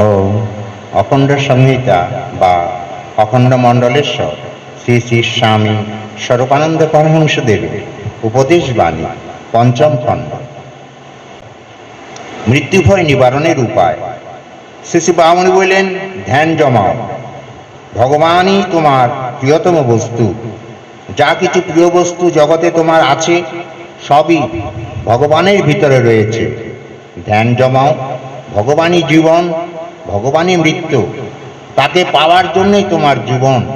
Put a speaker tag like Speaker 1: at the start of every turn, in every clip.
Speaker 1: ও অখণ্ড সংহিতা বা অখণ্ড মণ্ডলেশ্বর শ্রী শ্রী স্বামী স্বরূপানন্দ পরমহংসদেবের উপদেশ বাণী পঞ্চম খণ্ড। মৃত্যুভয় নিবারণের উপায়। শ্রী শ্রী বামনি বললেন, ধ্যান জমাও। ভগবানই তোমার প্রিয়তম বস্তু। যা কিছু প্রিয় বস্তু জগতে তোমার আছে, সবই ভগবানের ভিতরে রয়েছে। ধ্যান জমাও। ভগবানই জীবন ভগবানই মৃত্যু তাকে পাওয়ার জন্যই তোমার জীবন।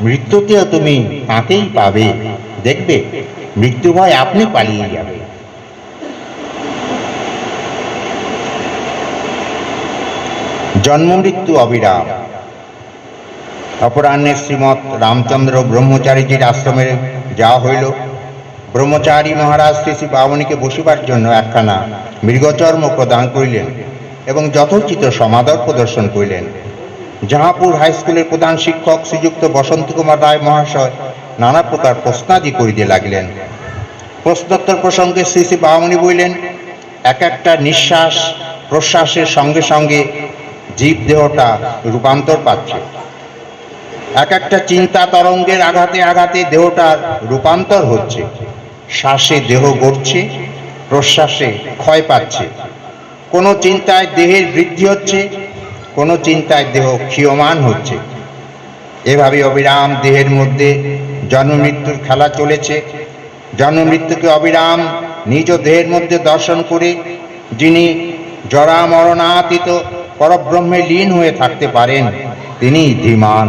Speaker 1: মৃত্যুতেও তুমি তাঁকেই পাবে। দেখবে, মৃত্যু ভয় আপনি পালিয়ে যাবে। জন্ম মৃত্যু অবিরাম। অপরাহ্নে শ্রীমৎ রামচন্দ্র ব্রহ্মচারীজির আশ্রমে যাওয়া হইল। ব্রহ্মচারী মহারাজ শ্রী শ্রী বামনীকে বসিবার জন্য একখানা মৃগচর্ম প্রদান করিলেন। এবং যথোচিত সমাদর প্রদর্শন করিলেন। জাহাপুর হাই স্কুলের প্রধান শিক্ষক শ্রীযুক্ত বসন্ত কুমার রায় মহাশয় নানা প্রকার প্রশ্নাদি করিতে লাগিলেন। প্রশ্নোত্তর প্রসঙ্গে শ্রী শ্রী বামনী বললেন, এক একটা নিঃশ্বাস প্রশ্বাসের সঙ্গে সঙ্গে জীব দেহটা রূপান্তর পাচ্ছে। এক একটা চিন্তা তরঙ্গের আঘাতে আঘাতে দেহটার রূপান্তর হচ্ছে। শ্বাসে দেহ গড়ছে, প্রশ্বাসে ক্ষয় পাচ্ছে। কোনো চিন্তায় দেহের বৃদ্ধি হচ্ছে, কোনো চিন্তায় দেহ ক্ষীয়মান হচ্ছে। এভাবে অবিরাম দেহের মধ্যে জন্ম মৃত্যুর খেলা চলেছে। জন্ম মৃত্যুকে অবিরাম নিজ দেহের মধ্যে দর্শন করে, যিনি জরা মরণাতীত পরব্রহ্মে লীন হয়ে থাকতে পারেন তিনি ধীমান।